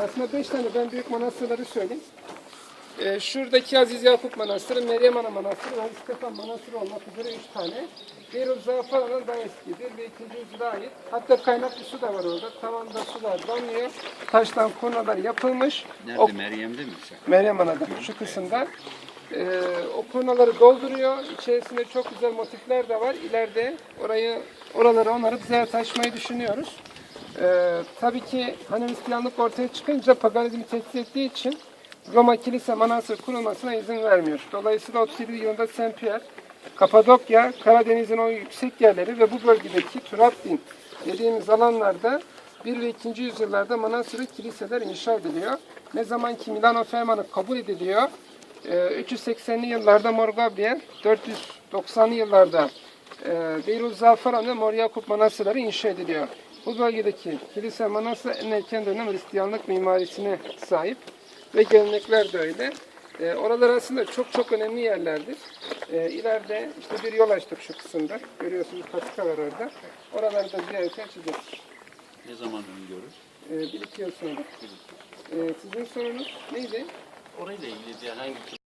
Aslında beş tane ben büyük manastırları söyleyeyim. Ee, şuradaki Aziz Yakup Manastırı, Meryem Ana Manastırı, Ali Stefan Manastırı olmak üzere üç tane. Deir Zafaran'ın daha eskidir ve ikinci yüzyıla ait. Hatta kaynaklı su da var orada. Tavanda sular damlıyor. Taştan konalar yapılmış. Nerede O, Meryem'de mi? Meryem Ana'da şu kısımda. Ee, o konaları dolduruyor. İçerisinde çok güzel motifler de var. İleride orayı oraları onarıp ziyaret açmayı düşünüyoruz. Ee, tabii ki hani Hristiyanlık ortaya çıkınca paganizmi tehdit ettiği için Roma kilise manastır kurulmasına izin vermiyor. Dolayısıyla 37 yılında Saint Pierre, Kapadokya, Karadeniz'in o yüksek yerleri ve bu bölgedeki Turabdin dediğimiz alanlarda 1 ve 2. yüzyıllarda manastır ve kiliseler inşa ediliyor. Ne zaman ki Milano Fermanı kabul ediliyor, e, 380'li yıllarda Mor Gabriel, 490'lı yıllarda e, Beyrut Zafaran ve Mor Yakup manastırları inşa ediliyor. Bu bölgedeki kilise manastır en erken dönem Hristiyanlık mimarisine sahip ve gelenekler de öyle. E, oralar aslında çok çok önemli yerlerdir. E, ileride işte bir yol açtık şu kısımda. Görüyorsunuz patika var orada. Oraları da ziyarete açacağız. Ne zaman öngörür? E, bir iki yıl sonra. E, sizin sorunuz neydi? Orayla ilgili diye hangi